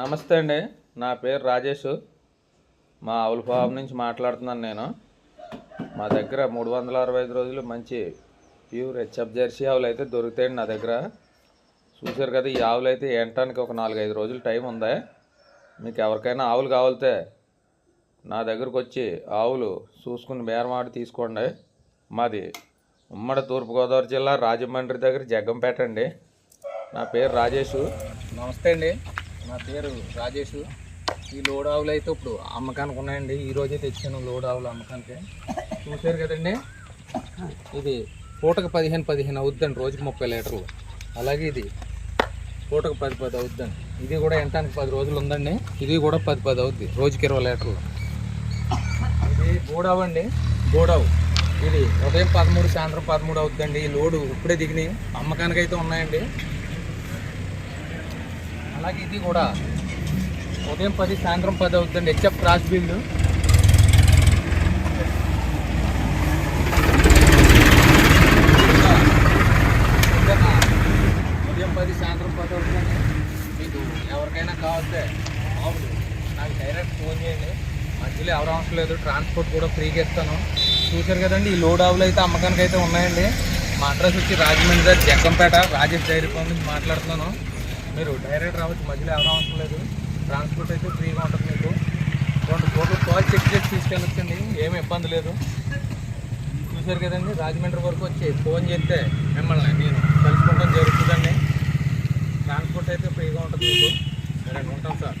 నమస్తే అండి. నా పేరు రాజేష్. మా ఆవుల ఫామ్ నుంచి మాట్లాడుతున్నాను నేను. మా దగ్గర మూడు వందల అరవై ఐదు రోజులు మంచి ప్యూర్ హెచ్ఎఫ్ జెర్సీ ఆవులు అయితే దొరుకుతాయండి నా దగ్గర. చూశారు కదా ఈ ఆవులు అయితే ఎంటానికి ఒక నాలుగైదు రోజులు టైం ఉందా. మీకు ఎవరికైనా ఆవులు కావాలితే నా దగ్గరకు వచ్చి ఆవులు చూసుకుని బేరమాడి తీసుకోండి. మాది ఉమ్మడి తూర్పుగోదావరి జిల్లా రాజమండ్రి దగ్గర జగ్గంపేట అండి. నా పేరు రాజేషు. నమస్తే అండి. నా పేరు రాజేష్. ఈ లోడ్ ఆవులు అయితే ఇప్పుడు అమ్మకానికి ఉన్నాయండి. ఈ రోజే తెచ్చాను లోడ్ ఆవులు అమ్మకానికి. చూసారు కదండి? ఇది పూటకు పదిహేను పదిహేను అవుద్దండి రోజుకి ముప్పై లీటర్లు. అలాగే ఇది పూటకు పది పది అవుద్దండి. ఇది కూడా ఎంటానికి పది రోజులు ఉందండి? ఇది కూడా పది పది అవుద్ది రోజుకి ఇరవై లీటర్లు. ఇది బోడావు అండి బోడావు ఇది ఉదయం పదమూడు సాయంత్రం పదమూడు అవుద్దండి. ఈ లోడు ఇప్పుడే దిగినాయి. అమ్మకానికి అయితే ఉన్నాయండి. అలాగే ఇది కూడా ఉదయం పది సాయంత్రం పది అవుతుందండి. హెచ్ఎఫ్ క్రాస్ బిల్డ్ ఉదయం పది సాయంత్రం పది అవుతుందండి. మీకు ఎవరికైనా కావాలంటే ఆవులు నాకు డైరెక్ట్ ఫోన్ చేయండి. మధ్యలో ఎవరు అవసరం లేదు. ట్రాన్స్పోర్ట్ కూడా ఫ్రీగా ఇస్తాను. చూశారు కదండి ఈ లోడ్ ఆవులు అయితే అమ్మకానికి అయితే ఉన్నాయండి. మా అడ్రస్ వచ్చి రాజమండ్రి జగ్గంపేట. రాజేష్ డైరీ ఫామ్ నుంచి మాట్లాడుతున్నాను. మీరు డైరెక్ట్ రావచ్చు మధ్యలో ఎవరు అవసరం లేదు. ట్రాన్స్పోర్ట్ అయితే ఫ్రీగా ఉంటుంది మీకు. రెండు కోట్లు కాల్ చెక్ చేసి తీసుకెళ్ళొచ్చండి ఏమి ఇబ్బంది లేదు. చూశారు కదండి రాజమండ్రి వరకు వచ్చి ఫోన్ చేస్తే మిమ్మల్ని నేను కలుసుకోవడం జరుగుతుందండి. ట్రాన్స్పోర్ట్ అయితే ఫ్రీగా ఉంటుంది మీకు. సరే ఉంటాం సార్.